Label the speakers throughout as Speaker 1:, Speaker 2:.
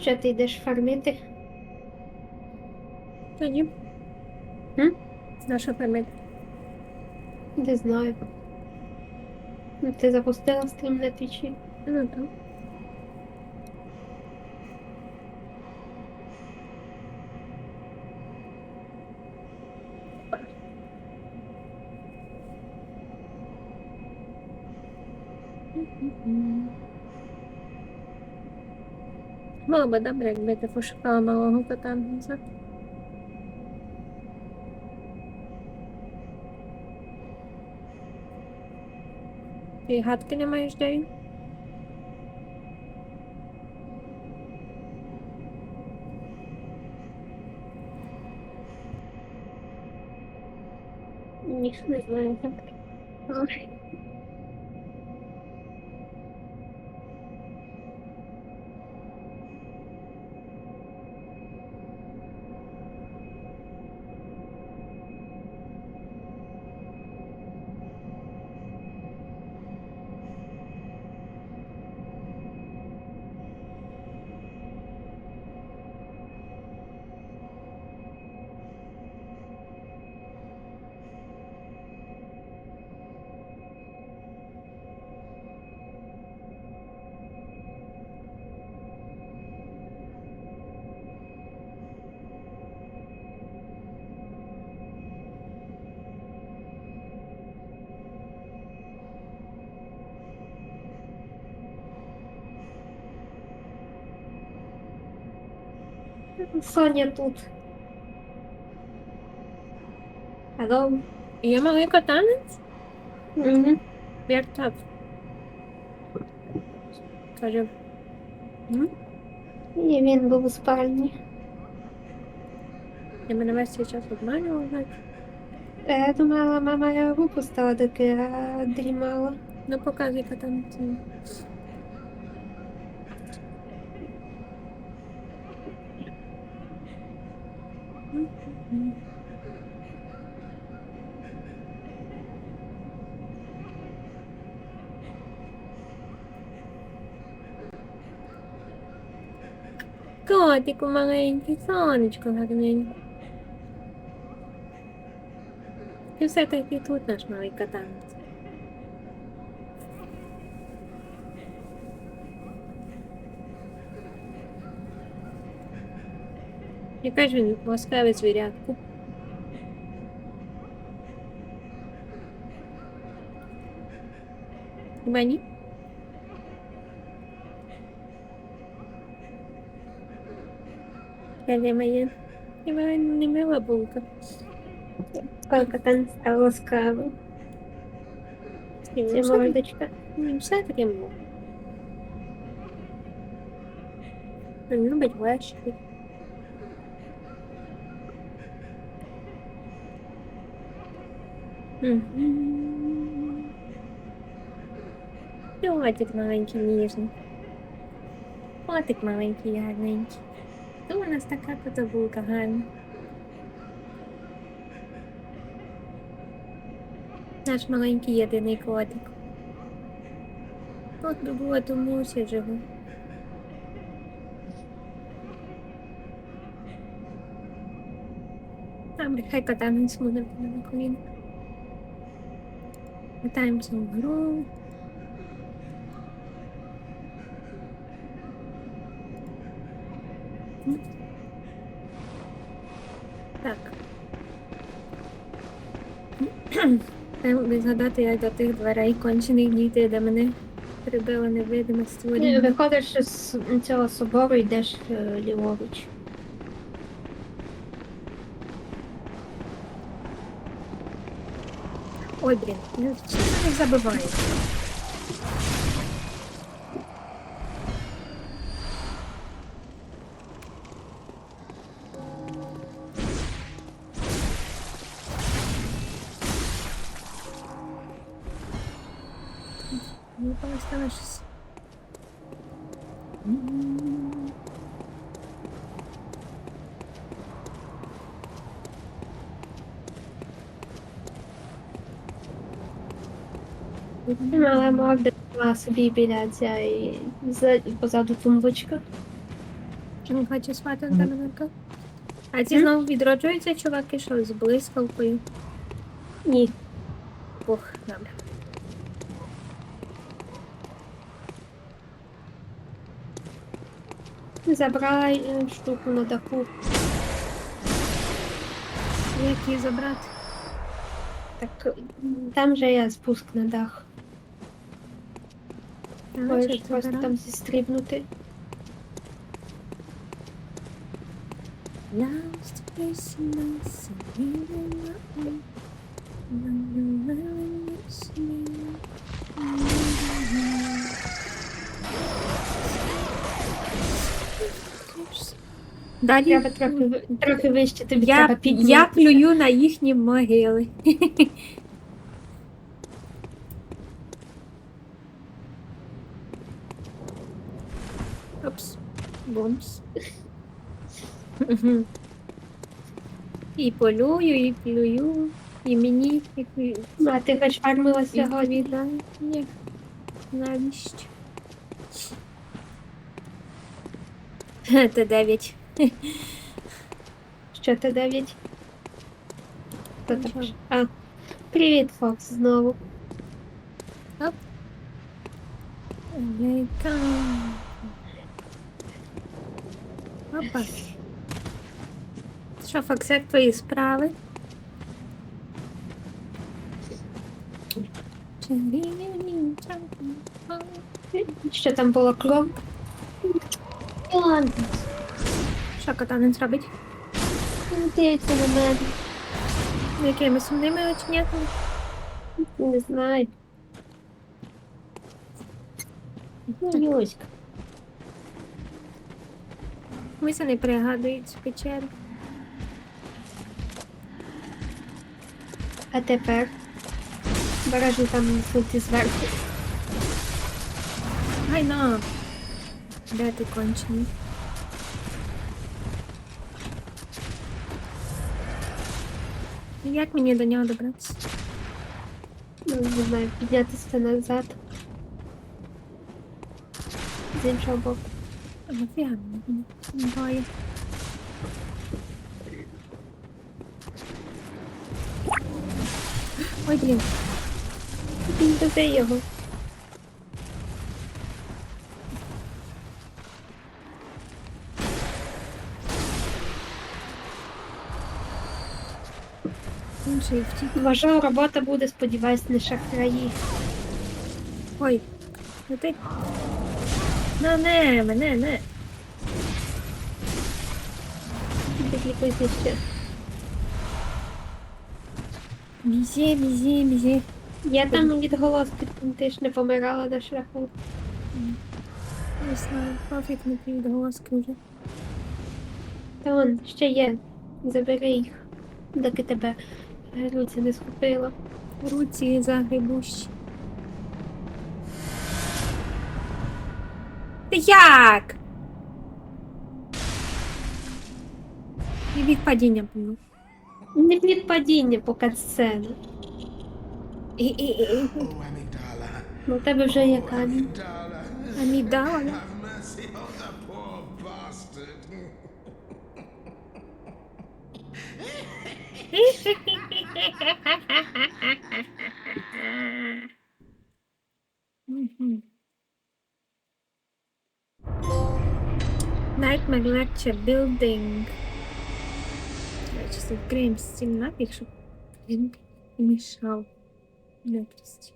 Speaker 1: Що ти йдеш фармити?
Speaker 2: Тоді.
Speaker 1: М?
Speaker 2: Наша фермер.
Speaker 1: Не знаю. Ну, Ти запустила стрім на твічі?
Speaker 2: Ну так. Було би добре, якби ти пошукала малого катанця. Ти гадки не маєш де він?
Speaker 1: Ніхто не знає. як. Ой. Соня тут. Алло.
Speaker 2: Є малий катанець?
Speaker 1: Угу.
Speaker 2: Як так? Каже. «М?
Speaker 1: І він був у спальні.
Speaker 2: Я мене весь цей час обманював, значить.
Speaker 1: Я думала, мама його випустила, доки я дрімала.
Speaker 2: Ну показуй катанець. Котику маленький, сонечко гарненьке. І все-таки тут наш малий катанець. Яка ж він ласкавий звірятку. Хіба ні? Не мила булка?
Speaker 1: Сколько там Це
Speaker 2: ну,
Speaker 1: мордочка.
Speaker 2: ні, все таке мило. Він любить. Мгм. Котик маленький ніжний. Котик маленький гарненький. То у нас така котобулка гарна. Наш маленький єдиний котик. От би було тому живу. Там хай катанець буде на коліна. Катаємося вгору. Так. Згадати, як до тих дверей кончених дійти, де мене прибило невидиме
Speaker 1: Ні,
Speaker 2: створіння.
Speaker 1: Виходиш з цього собору, йдеш е, ліворуч.
Speaker 2: Ой, блін, ну чого не забиваю? Щось.
Speaker 1: Але морда була собі біля цієї позаду тумбочка.
Speaker 2: Він хоче спати на Марко? А ці знову відроджуються чуваки, що з блискавкою.
Speaker 1: Ні.
Speaker 2: Ох, добре.
Speaker 1: Забрай е, штуку на даху.
Speaker 2: Як її забрати?
Speaker 1: Так там же є спуск на дах. Можеш просто
Speaker 2: забираю.
Speaker 1: там зістрибнути.
Speaker 2: Last Christmas, Далі
Speaker 1: Треба трохи, ви- трохи вище тобі
Speaker 2: я,
Speaker 1: треба підняти.
Speaker 2: я плюю на їхні могили. Опс. Бумс. Мгм. І полюю, і плюю, і мені і
Speaker 1: А ти хоч фармила сьогодні?
Speaker 2: відповідаю. Ні. Навіщо? Т9.
Speaker 1: Що ти дев'ять? Хто
Speaker 2: Нічого.
Speaker 1: там? А. Привіт, Фокс, знову.
Speaker 2: Лейка. Опа. Що, Фокс, як твої справи?
Speaker 1: Що там було кров? Ладно,
Speaker 2: Що катанець робить?
Speaker 1: дивіться на мене.
Speaker 2: Якими сумними оченятами?
Speaker 1: Не знаю. Ну, Юська.
Speaker 2: Ми це не пригадують з печери.
Speaker 1: А тепер бережно там бути зверху.
Speaker 2: Гай на. Де ти кончений? Як мені до нього добратися?
Speaker 1: Ну, не знаю, піднятися назад. З іншого боку.
Speaker 2: А нафіга мені двоє. Ой, блін.
Speaker 1: Він добре його.
Speaker 2: Втік.
Speaker 1: Важлива робота буде, сподіваюсь, не шахраї.
Speaker 2: Ой. Ну ти. На не, мене, не.
Speaker 1: Підлікуйся ще.
Speaker 2: Бізі, бізі, бізі.
Speaker 1: Я там відголоски, ти ж не помирала на шляху.
Speaker 2: Не знаю, пофіг не відголоски вже.
Speaker 1: Та вон, ще є. Забери їх, доки тебе руці не схопила.
Speaker 2: Руці загребущі. Ти як? І від падіння було.
Speaker 1: Не від падіння по катсцену.
Speaker 2: І-і-і.
Speaker 3: Oh,
Speaker 1: Ну, у тебе вже є камінь.
Speaker 2: Амідала.
Speaker 3: mercy on the poor bastard.
Speaker 2: Мгм. Nightmare Lecture Building. Короче, закриємо стіл нафіг, щоб він не мішав. Напрості.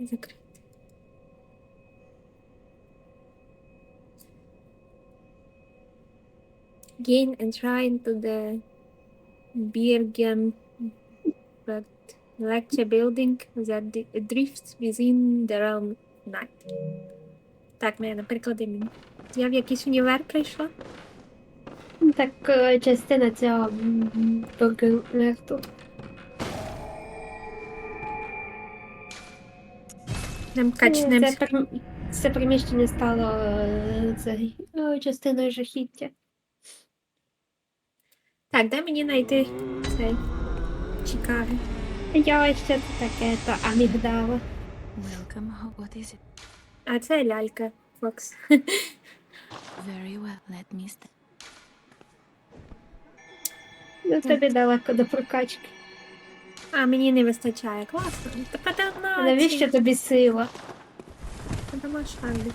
Speaker 2: Закрити. Gain and shrine to the Birgen but lecture building that drifts within the realm night. Так, мене переклади мені. Я в якийсь універ прийшла?
Speaker 1: Так, е, частина цього м, бургерлерту.
Speaker 2: Нам
Speaker 1: Це,
Speaker 2: качнемось.
Speaker 1: це приміщення стало е, е, частиною жахіття.
Speaker 2: Так, де мені знайти цей Чикаго?
Speaker 1: Я ще це таке, то амігдала.
Speaker 4: Welcome. What is it?
Speaker 2: А це лялька Фокс.
Speaker 4: Very well. Let me st-
Speaker 1: Ну, тобі далеко до прокачки.
Speaker 2: А, мені не вистачає. Класно. Та подавно.
Speaker 1: Навіщо тобі сила?
Speaker 2: Подавно шарди.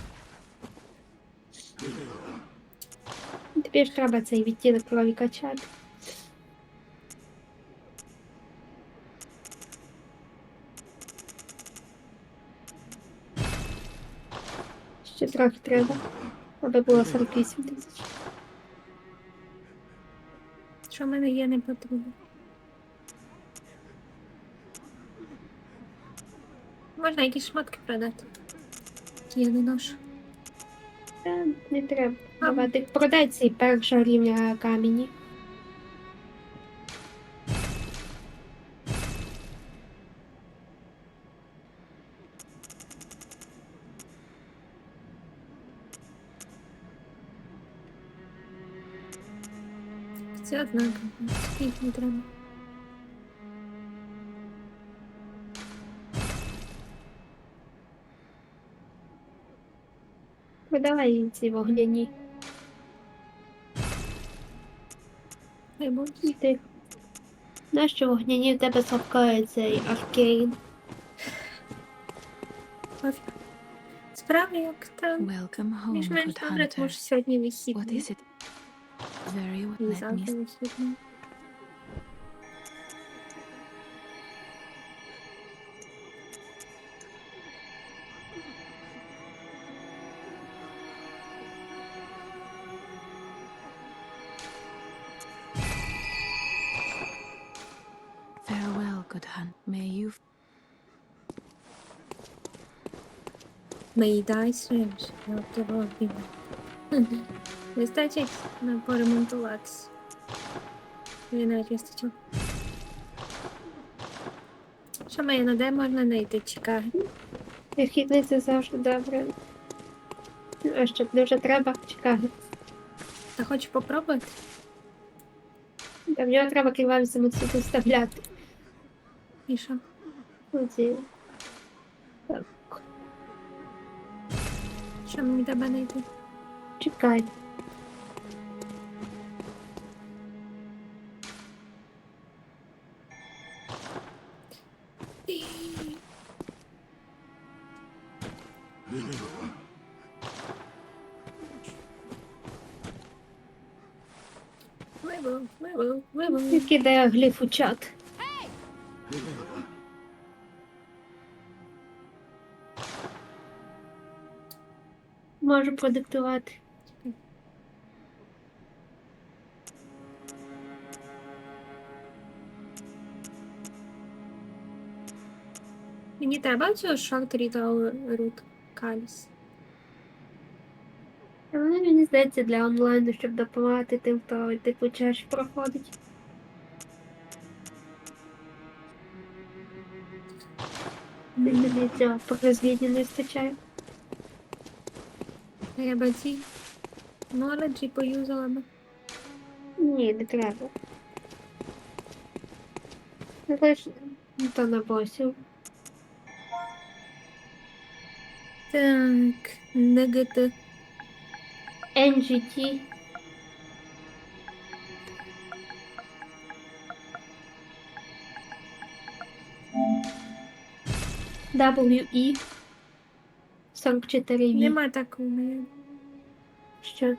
Speaker 1: Тобі ж треба цей відтінок крові качати. Ще трохи треба, аби було 48 тисяч.
Speaker 2: Що в мене є, не потрібно. Можна якісь шматки продати. Я не ношу.
Speaker 1: Не треба. Продай цей першого рівня камені.
Speaker 2: Це однаково. Скільки не треба.
Speaker 1: Продавай їй ці вогняні.
Speaker 2: Хай будуть.
Speaker 1: І ти. Нащо вогняні в тебе сапкає цей аркейн?
Speaker 2: Справді, як там.
Speaker 4: Welcome home,
Speaker 2: Більш-менш
Speaker 4: good
Speaker 2: добре,
Speaker 4: hunter.
Speaker 2: тому що сьогодні
Speaker 4: What is it? Very well.
Speaker 2: І
Speaker 4: Let me
Speaker 2: завтра
Speaker 4: st-
Speaker 2: вихідний.
Speaker 4: Farewell, good hunt. May you f-
Speaker 2: Наїдай свіж, я тебе обійду. Вистачить на поремонтуватися. Мені навіть вистачило. Що має на де можна знайти Чикаго?
Speaker 1: Вихідний це завжди добре. А що дуже треба Чикаго.
Speaker 2: Та хочу попробувати.
Speaker 1: Та в нього треба кривавцями сюди вставляти.
Speaker 2: І що?
Speaker 1: Оці. Так,
Speaker 2: Що мені тебе знайти?
Speaker 1: чекай.
Speaker 2: Вибув, вибув, вибув.
Speaker 1: І кидає гліф у чат. Можу продиктувати.
Speaker 2: Мені треба цього шахтері та рут каліс.
Speaker 1: А Вони мені здається для онлайну, щоб допомагати тим, хто типу чаш проходить. Мені цього по розвідні не вистачає.
Speaker 2: А я би ці knowledge поюзала би.
Speaker 1: Ні, не треба. Ну, лиш то на босів.
Speaker 2: Так, негати.
Speaker 1: NGT. WE 44 v
Speaker 2: Нема такого.
Speaker 1: Що?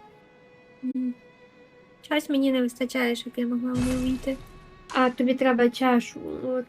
Speaker 2: Щось мені не вистачає, щоб я могла в неї вийти.
Speaker 1: А, тобі треба чашу. От,